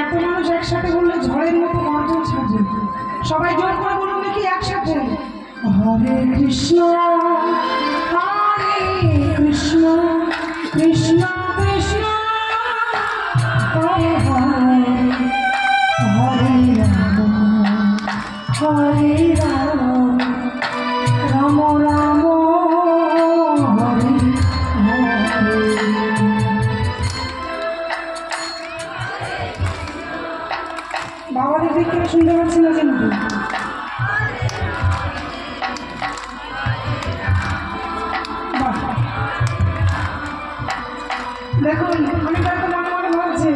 এত মানুষ একসাথে বললে ঝড়ের মতো গর্জন ছাড়বে। সবাই জোর করে বলুন দেখি একসাথে। হরে কৃষ্ণ হরে কৃষ্ণ কৃষ্ণ কৃষ্ণ, হরে হরে হরে হরে রাম রাম রাম। বাবাদের দিক থেকে শুনতে পাচ্ছি না কিন্তু। দেখুন আমি তাকে মনে মনে ভাবছি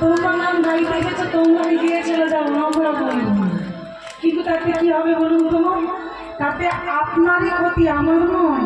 তোমার নাম গাড়িতে গেছে তোমরা গিয়ে চলে যাব আমরা বলব কিন্তু তাতে কি হবে বলুন তোমার তাতে আপনারই ক্ষতি আমার নয়।